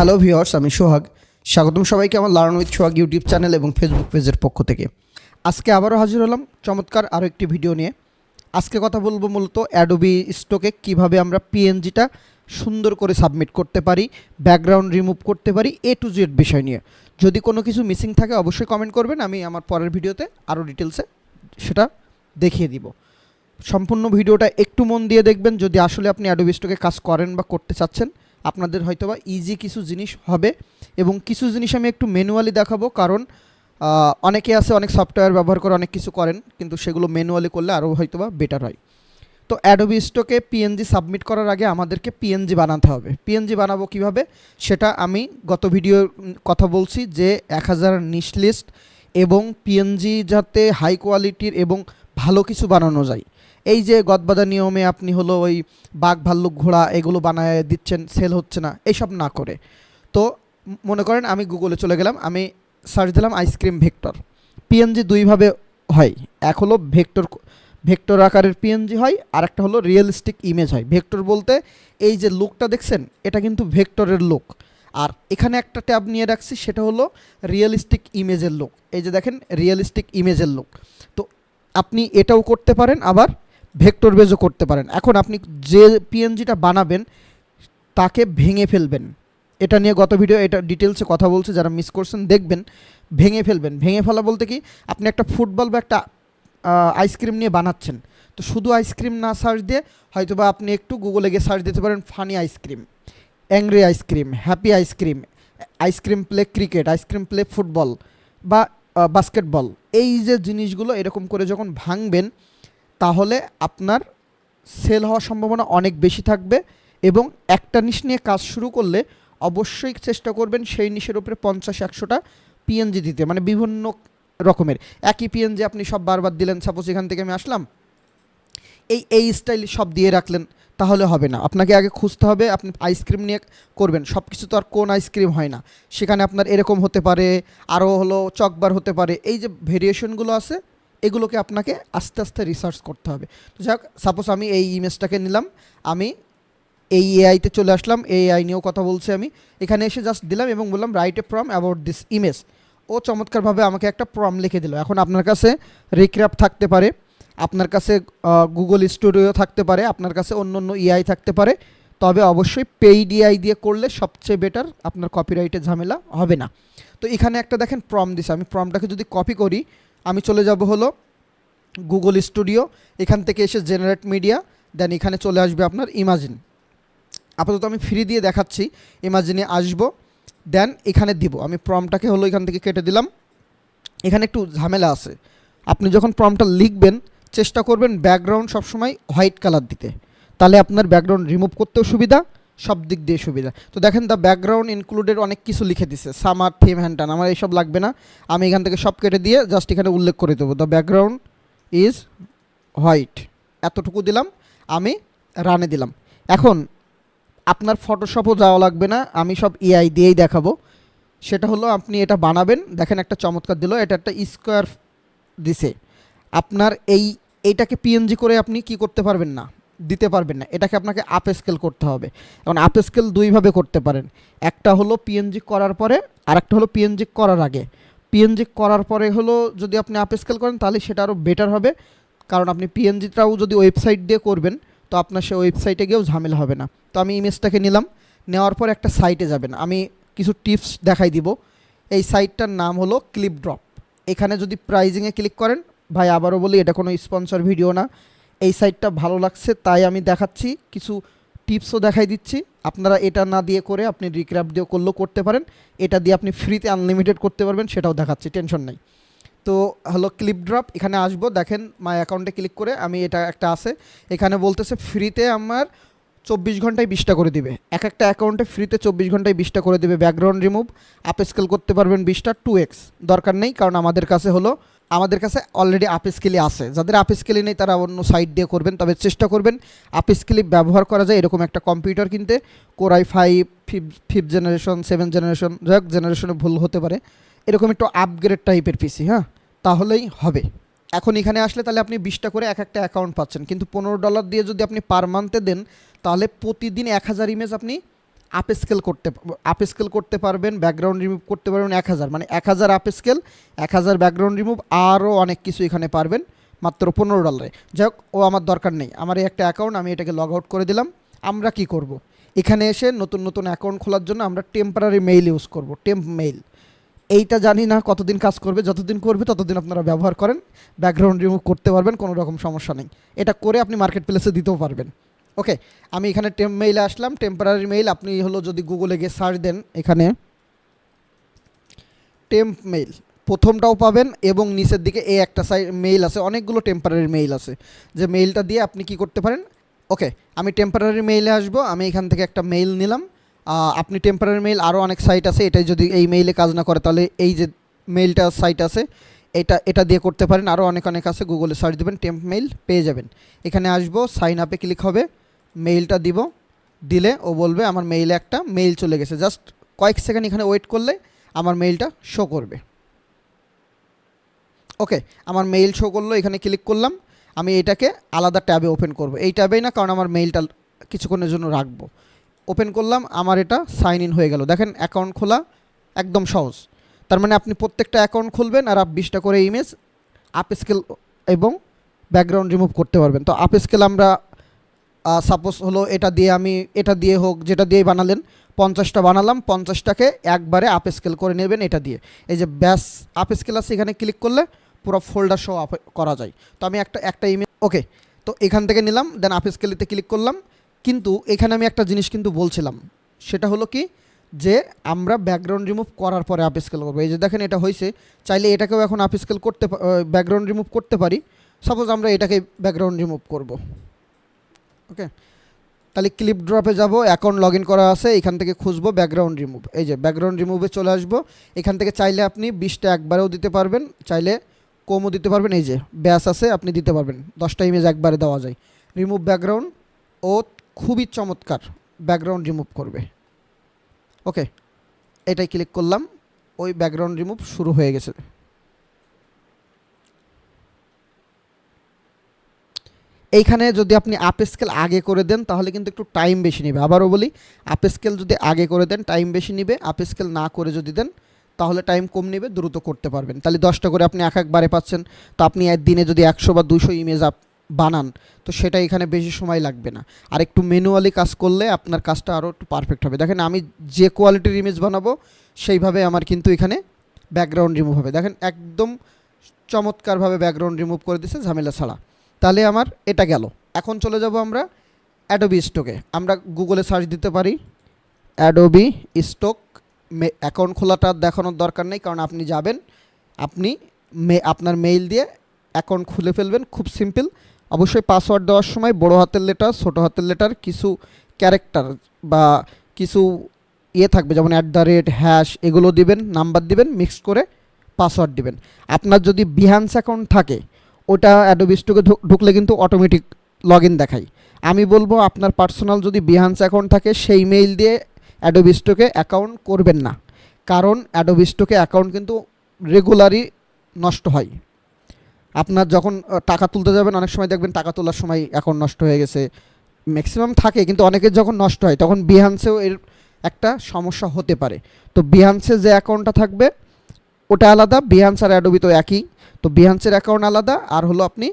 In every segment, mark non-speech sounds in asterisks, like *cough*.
Hello viewers আমি সোহাগ। স্বাগতম সবাইকে আমার learn with Sohag YouTube channel এবং ফেসবুক পেজের পক্ষ থেকে। আজকে আবারও হাজির হলাম চমৎকার আরও একটি ভিডিও নিয়ে। আজকে কথা বলব মূলত অ্যাডোবি স্টকে কীভাবে আমরা পিএনজিটা সুন্দর করে সাবমিট করতে পারি ব্যাকগ্রাউন্ড রিমুভ করতে পারি এ টু জেড বিষয় নিয়ে। যদি কোনো কিছু মিসিং থাকে অবশ্যই কমেন্ট করবেন, আমি আমার পরের ভিডিওতে আরও ডিটেলসে সেটা দেখিয়ে দিব। সম্পূর্ণ ভিডিওটা একটু মন দিয়ে দেখবেন, যদি আসলে আপনি অ্যাডোবি স্টকে কাজ করেন বা করতে চাচ্ছেন আপনাদের হয়তোবা ইজি কিছু জিনিস হবে এবং কিছু জিনিস আমি একটু ম্যানুয়ালি দেখাবো, কারণ অনেকে আছে অনেক সফটওয়্যার ব্যবহার করে অনেক কিছু করেন, কিন্তু সেগুলো ম্যানুয়ালি করলে আরও হয়তোবা বেটার হয়। তো অ্যাডোবি স্টকে পিএনজি সাবমিট করার আগে আমাদেরকে পিএনজি বানাতে হবে। পিএনজি বানাবো কীভাবে? সেটা আমি গত ভিডিও কথা বলছি যে এক হাজার নিশ লিস্ট এবং পিএনজি যাতে হাই কোয়ালিটির এবং ভালো কিছু বানানো যায়। এই যে গদবাদা নিয়মে আপনি হলো ওই বাঘ ভাল্লুক ঘোড়া এগুলো বানায় দিচ্ছেন সেল হচ্ছে না এইসব না করে। তো মনে করেন আমি গুগলে চলে গেলাম, আমি সার্চ দিলাম আইসক্রিম ভেক্টর পিএনজি দুইভাবে হয়, এক হলো ভেক্টর ভেক্টর আকারের পিএনজি হয় আর একটা হলো রিয়েলিস্টিক ইমেজ হয়। ভেক্টর বলতে এই যে লুকটা দেখছেন, এটা কিন্তু ভেক্টরের লুক আর এখানে একটা ট্যাব নিয়ে রাখছি, সেটা হলো রিয়েলিস্টিক ইমেজের লুক এই যে দেখেন রিয়েলিস্টিক ইমেজের লুক তো আপনি এটাও করতে পারেন আবার ভেক্টর বেজও করতে পারেন। এখন আপনি যে পিএনজিটা বানাবেন, তাকে ভেঙে ফেলবেন। এটা নিয়ে গত ভিডিও এটা ডিটেলসে কথা বলছে, যারা মিস করছেন দেখবেন, ভেঙে ফেলবেন। ভেঙে ফেলা বলতে কি, আপনি একটা ফুটবল বা একটা আইসক্রিম নিয়ে বানাচ্ছেন। তো শুধু আইসক্রিম না সার্চ দিয়ে হয়তোবা আপনি একটু গুগলে গিয়ে সার্চ দিতে পারেন funny ice cream angry ice cream happy ice cream ice cream play cricket ice cream play football বা বাস্কেটবল এই যে জিনিসগুলো এরকম করে যখন ভাঙবেন তাহলে আপনার সেল হওয়ার সম্ভাবনা অনেক বেশি থাকবে এবং একটা নিশ নিয়ে কাজ শুরু করলে অবশ্যই চেষ্টা করবেন সেই নিশের উপরে পঞ্চাশ, একশোটা পিএনজি দিতে মানে বিভিন্ন রকমের। একই পিএনজি আপনি সব বারবার দিলেন সাপোজ এখান থেকে আমি আসলাম, এই এই স্টাইল সব দিয়ে রাখলেন, তাহলে হবে না। আপনাকে আগে খুঁজতে হবে, আপনি আইসক্রিম নিয়ে করবেন সব কিছু তো আর কোন আইসক্রিম হয় না। সেখানে আপনার এরকম হতে পারে আরও হলো চকবার হতে পারে, এই যে ভেরিয়েশনগুলো আছে এগুলোকে আপনাকে আস্তে আস্তে রিসার্চ করতে হবে। তো যাক সাপোজ আমি এই ইমেজটাকে নিলাম, আমি এই এআইতে চলে আসলাম এই এআই নিয়েও কথা বলছি আমি। এখানে এসে জাস্ট দিলাম এবং বললাম write a prompt about this image ও চমৎকারভাবে আমাকে একটা প্রম লিখে দিল। এখন আপনার কাছে রিক্রাফট থাকতে পারে, আপনার কাছে গুগল স্টুডিও থাকতে পারে, আপনার কাছে অন্য অন্য ইআই থাকতে পারে। তবে অবশ্যই পেইড ইআই দিয়ে করলে সবচেয়ে বেটার আপনার কপিরাইটের ঝামেলা হবে না। তো এখানে একটা দেখেন প্রম দিছে। আমি প্রমটাকে যদি কপি করি আমি চলে যাব হলো গুগল স্টুডিও এখান থেকে এসে জেনারেট মিডিয়া দেন এখানে চলে আসবে আপনার ইমাজিন আপাতত আমি ফ্রি দিয়ে দেখাচ্ছি ইমাজিনে আসব দেন এখানে দিব। আমি প্রমটাকে হলো এখান থেকে কেটে দিলাম। এখানে একটু ঝামেলা আছে। আপনি যখন প্রমটা লিখবেন, চেষ্টা করবেন ব্যাকগ্রাউন্ড সবসময় হোয়াইট কালার দিতে। তাহলে আপনার ব্যাকগ্রাউন্ড রিমুভ করতেও সুবিধা। সব দিক দিয়ে সুবিধা। তো দেখেন দ্য ব্যাকগ্রাউন্ড ইনক্লুডেড অনেক কিছু লিখে দিছে। সামার থিম হ্যান্টান আমার এইসব লাগবে না। আমি এখান থেকে সব কেটে দিয়ে জাস্ট এখানে উল্লেখ করে দেবো। দ্য ব্যাকগ্রাউন্ড ইজ হোয়াইট এতটুকু দিলাম, আমি রানে দিলাম। এখন, আপনার ফটোশপও যাওয়া লাগবে না, আমি সব এআই দিয়েই দেখাবো। সেটা হলো, আপনি এটা বানাবেন, দেখেন একটা চমৎকার দিল, এটা একটা স্কোয়ার দিছে। আপনার এই, এইটাকে পিএনজি করে আপনি কি করতে পারবেন না? দিতে পারবেন না। এটাকে আপনাকে আপ স্কেল করতে হবে। এখন আপ স্কেল দুইভাবে করতে পারেন। একটা হলো পিএনজি করার পরে আর একটা হলো পিএনজি করার আগে। পিএনজি করার পরে হলো যদি আপনি আপ স্কেল করেন, তাহলে সেটা আরও বেটার হবে। কারণ আপনি পিএনজিটাও যদি ওয়েবসাইট দিয়ে করবেন, তো আপনার সে ওয়েবসাইটে গিয়েও ঝামেলা হবে না। তো আমি ইমেজটাকে নিলাম। নেওয়ার পর একটা সাইটে যাবেন। আমি কিছু টিপস দেখাই দিব। এই সাইটটার নাম হলো ক্লিপ ড্রপ এখানে যদি প্রাইজিংয়ে ক্লিক করেন, ভাই আবারও বলি, এটা কোনো স্পন্সর ভিডিও না। এই সাইডটা ভালো লাগছে, তাই আমি দেখাচ্ছি, কিছু টিপসও দেখাই দিচ্ছি। আপনারা এটা না দিয়ে করে আপনি রিক্রাফ দিয়ে করলেও করতে পারেন, এটা দিয়ে আপনি ফ্রিতে আনলিমিটেড করতে পারবেন, সেটাও দেখাচ্ছি, টেনশন নাই। তো হলো ক্লিপ ড্রপ, এখানে আসব, দেখেন মাই অ্যাকাউন্টে ক্লিক করে আমি এটা একটা আছে, এখানে বলতেছে ফ্রিতে আমার চব্বিশ ঘন্টায় বিশটা করে দিবে। এক একটা অ্যাকাউন্টে ফ্রিতে চব্বিশ ঘন্টায় বিশটা করে দেবে, ব্যাকগ্রাউন্ড রিমুভ আপ স্কেল করতে পারবেন বিশটা টু এক্স দরকার নেই, কারণ আমাদের কাছে হলো আমাদের কাছে অলরেডি আপ স্কেলি আছে। যাদের আপ স্কেলি নেই, তারা অন্য সাইড দিয়ে করবেন, তবে চেষ্টা করবেন আপ স্কেলি ব্যবহার করা যায় এরকম একটা কম্পিউটার কিনতে। Core i five fif fifth generation seven generation যাক জেনারেশনে ভুল হতে পারে। এরকম একটু আপগ্রেড টাইপের পিসি হ্যাঁ? তাহলেই হবে। এখন এখানে আসলে তাহলে আপনি বিশটা করে এক একটা অ্যাকাউন্ট পাচ্ছেন। কিন্তু পনেরো ডলার দিয়ে যদি আপনি পার মান্থে দেন, তাহলে প্রতিদিন এক হাজার ইমেজ আপনি আপ স্কেল করতে আপ স্কেল করতে পারবেন ব্যাকগ্রাউন্ড রিমুভ করতে পারবেন এক হাজার। মানে এক হাজার আপ স্কেল এক হাজার ব্যাকগ্রাউন্ড রিমুভ আরও অনেক কিছু এখানে পারবেন, মাত্র পনেরো ডলারে যাই হোক ও আমার দরকার নেই। আমার এই একটা অ্যাকাউন্ট আমি এটাকে লগ আউট করে দিলাম। আমরা কি করব। এখানে এসে নতুন নতুন অ্যাকাউন্ট খোলার জন্য আমরা টেম্পারারি মেইল ইউজ করব টেম্প মেইল এইটা জানি না কতদিন কাজ করবে, যতদিন করবে ততদিন আপনারা ব্যবহার করেন ব্যাকগ্রাউন্ড রিমুভ করতে পারবেন, কোনো রকম সমস্যা নেই। এটা করে আপনি মার্কেট প্লেসে দিতেও পারবেন। ওকে আমি এখানে টেম্প মেইলে আসলাম টেম্পারারি মেইল আপনি হলো যদি গুগলে গিয়ে সার্চ দেন এখানে টেম্প মেইল প্রথমটাও পাবেন এবং নিচের দিকে এই একটা সাইড মেইল আছে, অনেকগুলো টেম্পারারি মেইল আছে, যে মেইলটা দিয়ে আপনি কি করতে পারেন? ওকে আমি টেম্পারারি মেইলে আসব, আমি এখান থেকে একটা মেইল নিলাম আপনি টেম্পারারি মেইল আরও অনেক সাইট আছে, এটাই যদি এই মেইলে কাজ না করে, তাহলে এই যে মেইলটা সাইট আছে, এটা এটা দিয়ে করতে পারেন আরও অনেক অনেক আছে গুগলে সার্চ দেবেন টেম্প মেইল পেয়ে যাবেন। এখানে আসব সাইন আপে ক্লিক হবে মেইলটা দিব, দিলে ও বলবে আমার মেইলে একটা মেইল চলে গেছে। জাস্ট কয়েক সেকেন্ড এখানে ওয়েট করলে আমার মেইলটা শো করবে। ওকে আমার মেইল শো করল, এখানে ক্লিক করলাম। আমি এটাকে আলাদা ট্যাবে ওপেন করব। এই ট্যাবেই না, কারণ আমার মেইলটা কিছুক্ষণের জন্য রাখব। ওপেন করলাম, আমার এটা সাইন ইন হয়ে গেল। দেখেন অ্যাকাউন্ট খোলা একদম সহজ। তার মানে আপনি প্রত্যেকটা অ্যাকাউন্ট খুলবেন আর আপ বিশটা করে ইমেজ আপ স্কেল এবং ব্যাকগ্রাউন্ড রিমুভ করতে পারবেন। তো আপ স্কেল আমরা সাপোজ হলো এটা দিয়ে আমি, এটা দিয়ে হোক, যেটা দিয়েই বানালেন, পঞ্চাশটা বানালাম, পঞ্চাশটাকে একবারে আপ স্কেল করে নেবেন এটা দিয়ে। এই যে ব্যাস আপ স্কেল আছে, এখানে ক্লিক করলে পুরো ফোল্ডার শো আপ করা যায়। তো আমি একটা একটা ইমেজ ওকে তো এখান থেকে নিলাম দেন আপ স্কেলিতে ক্লিক করলাম। কিন্তু এখানে আমি একটা জিনিস কিন্তু বলছিলাম, সেটা হলো কি, যে আমরা ব্যাকগ্রাউন্ড রিমুভ করার পরে আপ স্কেল করব। এই যে দেখেন এটা হয়েছে চাইলে এটাকেও এখন আপ স্কেল করতে ব্যাকগ্রাউন্ড রিমুভ করতে পারি। সাপোজ আমরা এটাকে ব্যাকগ্রাউন্ড রিমুভ করব। ওকে তাহলে ক্লিপ ড্রপে যাব অ্যাকাউন্ট লগ করা আছে, এখান থেকে খুঁজবো ব্যাকগ্রাউন্ড রিমুভ এই যে ব্যাকগ্রাউন্ড রিমুভে চলে আসব, এখান থেকে চাইলে আপনি বিশটা একবারেও দিতে পারবেন, চাইলে কমও দিতে পারবেন। এই যে ব্যাস আছে, আপনি দিতে পারবেন। দশটা ইমেজ একবারে দেওয়া যায়। রিমুভ ব্যাকগ্রাউন্ড ও খুবই চমৎকার ব্যাকগ্রাউন্ড রিমুভ করবে। ওকে এটাই ক্লিক করলাম, ওই ব্যাকগ্রাউন্ড রিমুভ শুরু হয়ে গেছে। এইখানে যদি আপনি আপ স্কেল আগে করে দেন, তাহলে কিন্তু একটু টাইম বেশি নেবে। আবারও বলি আপ স্কেল যদি আগে করে দেন টাইম বেশি নেবে। আপ স্কেল না করে যদি দেন, তাহলে টাইম কম নেবে, দ্রুত করতে পারবেন। তাহলে দশটা করে আপনি এক একবারে পাচ্ছেন। তো আপনি একদিনে যদি একশো বা দুশো ইমেজ আপ বানান, তো সেটা এখানে বেশি সময় লাগবে না। আর একটু ম্যানুয়ালি কাজ করলে আপনার কাজটা আরও একটু পারফেক্ট হবে। দেখেন, আমি যে কোয়ালিটির ইমেজ বানাবো, সেইভাবে আমার কিন্তু এখানে ব্যাকগ্রাউন্ড রিমুভ হবে। দেখেন, একদম চমৎকারভাবে ব্যাকগ্রাউন্ড রিমুভ করে দিছে ঝামেলা ছাড়া। তাহলে আমার এটা গেল। এখন চলে যাব আমরা অ্যাডোবি স্টকে আমরা গুগলে সার্চ দিতে পারি। অ্যাডোবি স্টক অ্যাকাউন্ট খোলাটা দেখানোর দরকার নেই, কারণ আপনি যাবেন, আপনি মে আপনার মেইল দিয়ে অ্যাকাউন্ট খুলে ফেলবেন, খুব সিম্পল অবশ্যই পাসওয়ার্ড দেওয়ার সময় বড় হাতের লেটার ছোট হাতের লেটার কিছু ক্যারেক্টার বা কিছু ইয়ে থাকবে, যেমন অ্যাট দ্য রেট হ্যাশ এগুলো দিবেন নাম্বার দিবেন মিক্স করে পাসওয়ার্ড দিবেন। আপনার যদি বিহান্স অ্যাকাউন্ট থাকে ওটা অ্যাডোবি স্টকে ঢুকলে কিন্তু অটোমেটিক লগ ইন দেখায়। আমি বলব আপনার পার্সোনাল যদি বিহান্স অ্যাকাউন্ট থাকে, সেই মেইল দিয়ে অ্যাডোবি স্টকে অ্যাকাউন্ট করবেন না। কারণ অ্যাডোবি স্টকে অ্যাকাউন্ট কিন্তু রেগুলারই নষ্ট হয়। আপনার যখন টাকা তুলতে যাবেন, অনেক সময় দেখবেন টাকা তোলার সময় অ্যাকাউন্ট নষ্ট হয়ে গেছে। ম্যাক্সিমাম থাকে, কিন্তু অনেকের যখন নষ্ট হয়, তখন বিহান্সেও এর একটা সমস্যা হতে পারে। তো বিহান্সে যে অ্যাকাউন্টটা থাকবে, ওটা আলাদা বিহান্স আর অ্যাডোবি তো একই। তো বিহান্সের অ্যাকাউন্ট আলাদা, আর হলো আপনি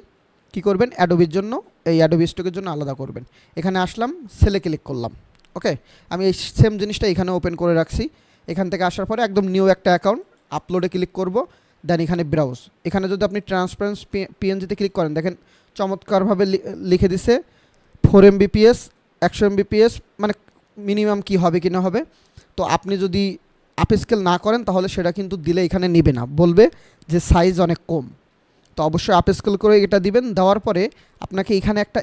কি করবেন অ্যাডোবির জন্য, এই অ্যাডোবি স্টকের জন্য আলাদা করবেন। এখানে আসলাম সেলে ক্লিক করলাম ওকে আমি এই সেম জিনিসটা এখানে ওপেন করে রাখছি। এখান থেকে আসার পরে একদম নিউ একটা অ্যাকাউন্ট আপলোডে ক্লিক করব দেন এখানে ব্রাউজ এখানে যদি আপনি ট্রান্সপারেন্স পিএনজিতে ক্লিক করেন, দেখেন চমৎকারভাবে লিখে দিছে ফোর এমবিপিএস একশো এমবিপিএস মানে মিনিমাম কি হবে, কি না হবে। তো আপনি যদি আপ স্কেল না করেন, তাহলে সেটা কিন্তু দিলে এখানে নেবে না। বলবে যে সাইজ অনেক কম। তো অবশ্যই আপ স্কেল করে এটা দিবেন, দেওয়ার পরে আপনাকে এখানে একটা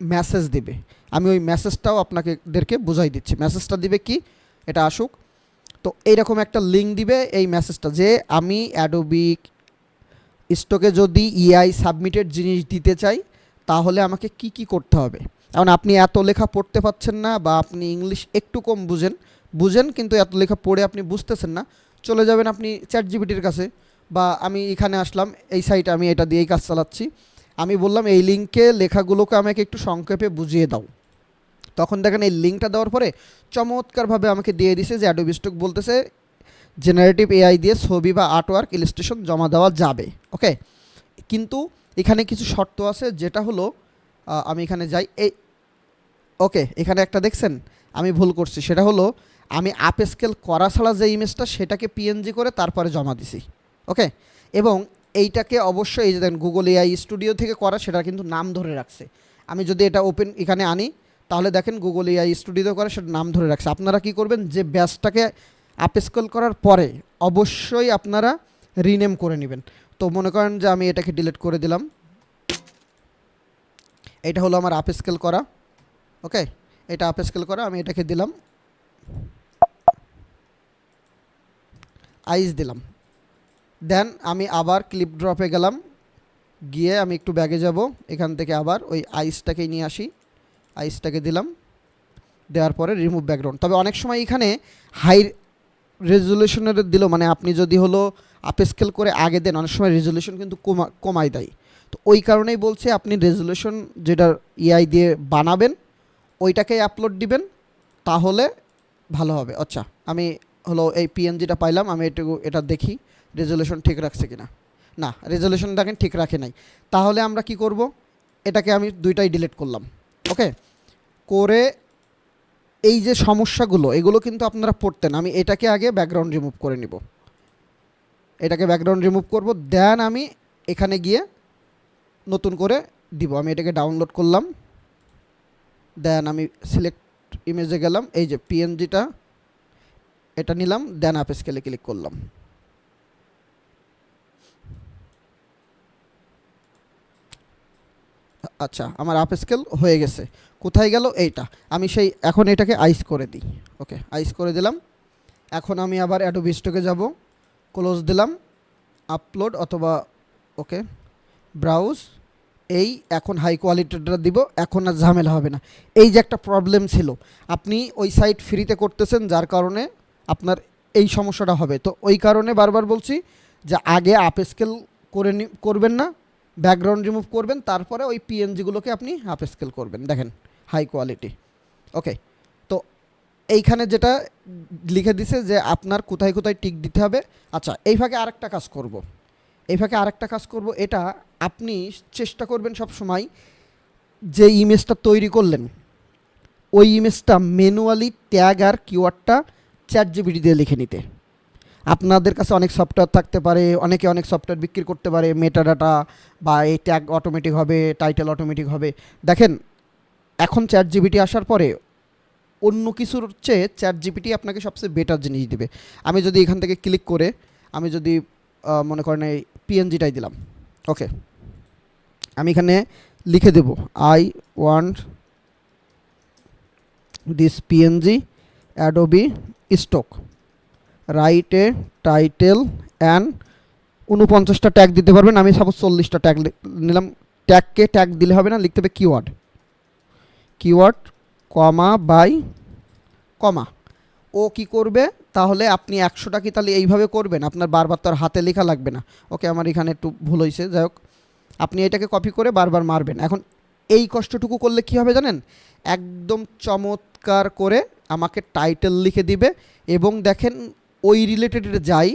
মেসেজ দেবে। আমি ওই মেসেজটাও আপনাকেদেরকে বুঝাই দিচ্ছি। মেসেজটা দিবে কি? এটা আসুক। তো এইরকম একটা লিঙ্ক দিবে এই মেসেজটা যে আমি অ্যাডোবি স্টকে যদি ইআই সাবমিটেড জিনিস দিতে চাই, তাহলে আমাকে কি কি করতে হবে? এখন আপনি এত লেখা পড়তে পাচ্ছেন না বা আপনি ইংলিশ একটু কম বুঝেন বুঝেন, কিন্তু এত লেখা পড়ে আপনি বুঝতেছেন না। চলে যাবেন আপনি চ্যাট জিবিটির কাছে বা আমি এখানে আসলাম, এই সাইটে আমি এটা দিয়েই কাজ চালাচ্ছি। আমি বললাম, এই লিঙ্কে লেখাগুলোকে আমাকে একটু সংক্ষেপে বুঝিয়ে দাও। তখন দেখেন এই লিঙ্কটা দেওয়ার পরে চমৎকারভাবে আমাকে দিয়ে দিছে যে অ্যাডোবি স্টক বলতেছে জেনারেটিভ এআই দিয়ে ছবি বা আর্টওয়ার্ক ইলাস্ট্রেশন জমা দেওয়া যাবে। ওকে কিন্তু এখানে কিছু শর্ত আছে, যেটা হলো আমি এখানে যাই, এই ওকে এখানে একটা দেখছেন? আমি ভুল করছি। সেটা হলো আমি আপ স্কেল করা ছাড়া যে ইমেজটা সেটাকে পিএনজি করে তারপরে জমা দিছি ওকে এবং এইটাকে অবশ্যই এই যে দেখেন গুগল এআই স্টুডিও থেকে করা সেটা কিন্তু নাম ধরে রাখছে। আমি যদি এটা ওপেন এখানে আনি, তাহলে দেখেন গুগল এআই স্টুডিও করে সেটা নাম ধরে রাখছে। আপনারা কি করবেন? যে ব্যাচটাকে আপ স্কেল করার পরে অবশ্যই আপনারা রিনেম করে নেবেন। তো মনে করেন যে আমি এটাকে ডিলিট করে দিলাম। এটা হলো আমার আপ স্কেল করা ওকে এটা আপ স্কেল করা, আমি এটাকে দিলাম। আইস দিলাম। দেন আমি আবার ক্লিপ ড্রপে গেলাম। গিয়ে আমি একটু ব্যাগে যাব। এখান থেকে আবার ওই আইসটাকে নিয়ে আসি। আইসটাকে দিলাম। দেওয়ার পরে রিমুভ ব্যাকগ্রাউন্ড তবে অনেক সময় এখানে হাই রেজলিউশনের দিল। মানে আপনি যদি হলো আপ স্কেল করে আগে দেন, অনেক সময় রেজলিউশন কিন্তু কমা কমাই দেয়। তো ওই কারণেই বলছে আপনি রেজলিউশন যেটা ইআই দিয়ে বানাবেন ওইটাকেই আপলোড দিবেন, তাহলে ভালো হবে। আচ্ছা আমি হলো এই পিএনজিটা পাইলাম, আমি এটুকু, এটা দেখি রেজলিউশন ঠিক রাখছে কিনা। না রেজলিউশন দেখেন ঠিক রাখে নাই। তাহলে আমরা কি করব? এটাকে আমি দুইটাই ডিলিট করলাম ওকে করে এই যে সমস্যাগুলো, এগুলো কিন্তু আপনারা পড়তেন। আমি এটাকে আগে ব্যাকগ্রাউন্ড রিমুভ করে নিব। এটাকে ব্যাকগ্রাউন্ড রিমুভ করব দেন আমি এখানে গিয়ে নতুন করে দিব। আমি এটাকে ডাউনলোড করলাম দেন আমি সিলেক্ট ইমেজে গেলাম। এই যে পিএনজিটা এটা নিলাম দেন আপ স্কেলে ক্লিক করলাম। আচ্ছা আমার আপ স্কেল হয়ে গেছে। কোথায় গেল? এইটা। আমি সেই, এখন এটাকে আইস করে দিই। ওকে আইস করে দিলাম। এখন আমি আবার অ্যাডোবি স্টকে যাব। ক্লোজ দিলাম। আপলোড অথবা ওকে ব্রাউজ এই এখন হাই কোয়ালিটিটা দিব। এখন আর ঝামেলা হবে না। এই যে একটা প্রবলেম ছিল। আপনি ওই সাইট ফ্রিতে করতেছেন, যার কারণে আপনার এই সমস্যাটা হবে। তো ওই কারণে বারবার বলছি যে আগে আপ স্কেল করে করবেন না ব্যাকগ্রাউন্ড রিমুভ করবেন, তারপরে ওই পিএনজিগুলোকে আপনি আপ স্কেল করবেন। দেখেন হাই কোয়ালিটি ওকে তো এইখানে যেটা লিখে দিছে যে আপনার কোথায় কোথায় টিক দিতে হবে। আচ্ছা এই ফাঁকে আরেকটা কাজ করব। এই ফাঁকে আরেকটা কাজ করব, এটা আপনি চেষ্টা করবেন সব সময় যে ইমেজটা তৈরি করলেন। ওই ইমেজটা ম্যানুয়ালি ট্যাগ আর কিওয়ার্ডটা চ্যাট জিবিটি দিয়ে লিখে নিতে। আপনাদের কাছে অনেক সফটওয়্যার থাকতে পারে, অনেকে অনেক সফটওয়্যার বিক্রি করতে পারে মেটা ডাটা বা এই ট্যাগ অটোমেটিক হবে টাইটেল অটোমেটিক হবে। দেখেন, এখন চ্যাট জিবিটি আসার পরে অন্য কিছুর চেয়ে চ্যাট জিপিটি আপনাকে সবচেয়ে বেটার জিনিস দেবে। আমি যদি এখান থেকে ক্লিক করে, আমি যদি মনে করেন এই পিএনজিটাই দিলাম ওকে আমি এখানে লিখে দেব I want this PNG Adobe Stock. Right a title and উনপঞ্চাশটা tag দিতে পারবেন। আমি সাপোজ চল্লিশটা ট্যাগ নিলাম। ট্যাগকে ট্যাগ দিলে হবে না, লিখতে হবে keyword keyword comma by comma. ও কি করবে? তাহলে আপনি একশোটা কি তাহলে এইভাবে করবেন? আপনার বারবার তো আর হাতে লেখা লাগবে না। ওকে, আমার এখানে একটু ভুল হয়েছে। যাই হোক, আপনি এটাকে কপি করে বারবার মারবেন। এখন এই কষ্টটুকু করলে কি হবে জানেন? একদম চমৎকার করে আমাকে টাইটেল লিখে দিবে এবং দেখেন ওই রিলেটেড যাই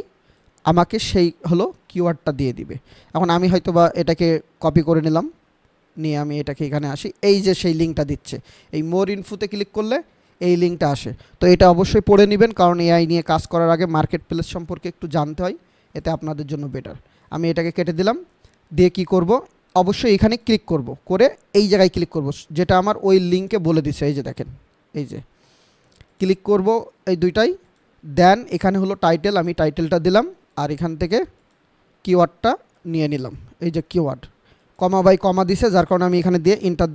আমাকে সেই হলো কিওয়ার্ডটা দিয়ে দিবে। এখন আমি হয়তো বা এটাকে কপি করে নিলাম, নিয়ে আমি এটাকে এখানে আসি। এই যে সেই লিঙ্কটা দিচ্ছে, এই মোর ইনফুতে ক্লিক করলে এই লিঙ্কটা আসে। তো এটা অবশ্যই পড়ে নেবেন, কারণ এআই নিয়ে কাজ করার আগে মার্কেট প্লেস সম্পর্কে একটু জানতে হয়, এতে আপনাদের জন্য বেটার আমি এটাকে কেটে দিলাম, দিয়ে কি করব? অবশ্যই এখানে ক্লিক করব, করে এই জায়গায় ক্লিক করব, যেটা আমার ওই লিঙ্কে বলে দিচ্ছে এই যে দেখেন, এই যে। ক্লিক করব এই দুইটাই। দেন এখানে হলো টাইটেল আমি টাইটেলটা দিলাম আর এখান থেকে কিওয়ার্ডটা নিয়ে নিলাম। এই যে কিওয়ার্ড কমা বাই কমা দিছে, যার কারণে আমি এখানে দিয়ে ইন্টার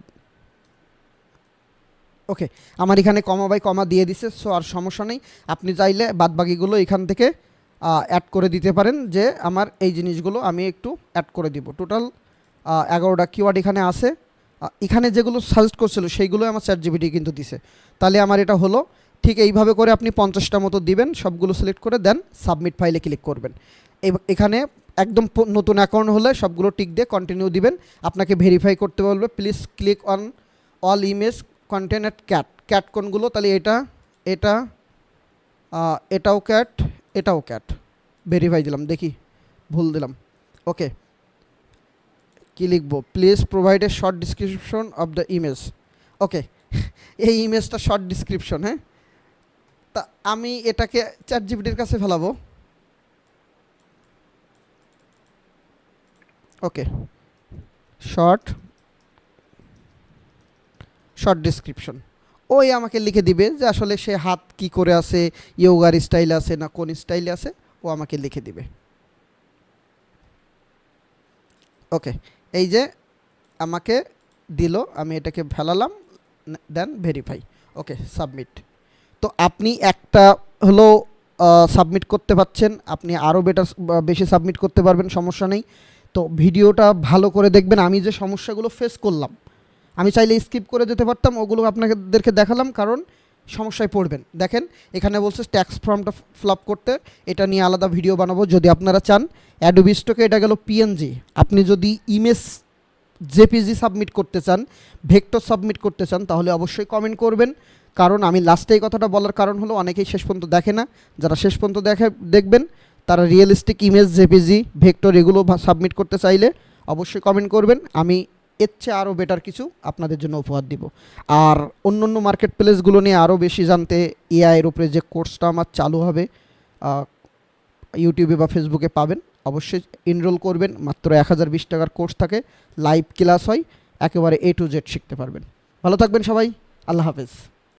ওকে আমার এখানে কমা বাই কমা দিয়ে দিছে সো আর সমস্যা নেই। আপনি চাইলে বাদবাকিগুলো এখান থেকে অ্যাড করে দিতে পারেন যে আমার এই জিনিসগুলো আমি একটু অ্যাড করে দিব। টোটাল এগারোটা কিওয়ার্ড এখানে আছে। এখানে যেগুলো সাজেস্ট করছিল সেইগুলো আমার চ্যাট জিবিটি কিন্তু দিছে। তাহলে আমার এটা হলো ঠিক এইভাবে করে আপনি পঞ্চাশটা মতো দিবেন, সবগুলো সিলেক্ট করে দেন সাবমিট ফাইলে ক্লিক করবেন। এখানে একদম নতুন অ্যাকাউন্ট হলে সবগুলো টিক দিয়ে কন্টিনিউ দিবেন। আপনাকে ভেরিফাই করতে বলবে please click on all image content cat cat কোনগুলো? তাহলে এটা এটা এটাও ক্যাট এটাও ক্যাট ভেরিফাই দিলাম, দেখি, ভুল দিলাম। ওকে। কি লিখব? Please provide a short description of the image okay. *laughs* এই ইমেজটা শর্ট ডিসক্রিপশন হ্যাঁ? তা আমি এটাকে চ্যাট জিপিটির কাছে ফেলাবো। ওকে শর্ট শর্ট ডিসক্রিপশন ওই আমাকে লিখে দিবে যে আসলে সে হাত কি করে আছে, ইয়োগার স্টাইল আছে না কোন স্টাইলে আছে, ও আমাকে লিখে দিবে। ওকে এই যে আমাকে দিল, আমি এটাকে ফেলালাম, দেন ভেরিফাই ওকে সাবমিট তো আপনি একটা হলো সাবমিট করতে পারছেন আপনি আরও বেটার বেশি সাবমিট করতে পারবেন, সমস্যা নেই। তো ভিডিওটা ভালো করে দেখবেন, আমি যে সমস্যাগুলো ফেস করলাম, আমি চাইলে স্কিপ করে যেতে পারতাম, ওগুলো আপনাদেরকে দেখালাম, কারণ সমস্যায় পড়বেন। দেখেন, এখানে বলছে ট্যাক্স ফর্মটা ফ্লপ করতে, এটা নিয়ে আলাদা ভিডিও বানাবো, যদি আপনারা চান। অ্যাডোবি স্টকে এটা গেল পিএনজি আপনি যদি ইমেজ জেপিজি সাবমিট করতে চান, ভেক্টর সাবমিট করতে চান, তাহলে অবশ্যই কমেন্ট করবেন। কারণ আমি লাস্টে এই কথাটা বলার কারণ হলো, অনেকেই শেষ পর্যন্ত দেখে না। যারা শেষ পর্যন্ত দেখে, দেখবেন, তারা রিয়েলিস্টিক ইমেজ জেপিজি, ভেক্টর, এগুলো সাবমিট করতে চাইলে অবশ্যই কমেন্ট করবেন। আমি এর চেয়ে আরও বেটার কিছু আপনাদের জন্য উপহার দিব। আর অন্য অন্য মার্কেট প্লেসগুলো নিয়ে আরও বেশি জানতে এআইয়ের উপরে যে কোর্সটা আমার চালু হবে ইউটিউবে বা ফেসবুকে পাবেন। অবশ্যই এনরোল করবেন, মাত্র এক হাজার বিশ টাকার কোর্স থাকে লাইভ ক্লাস হয়, একেবারে এ টু জেড শিখতে পারবেন। ভালো থাকবেন সবাই, আল্লাহ হাফেজ।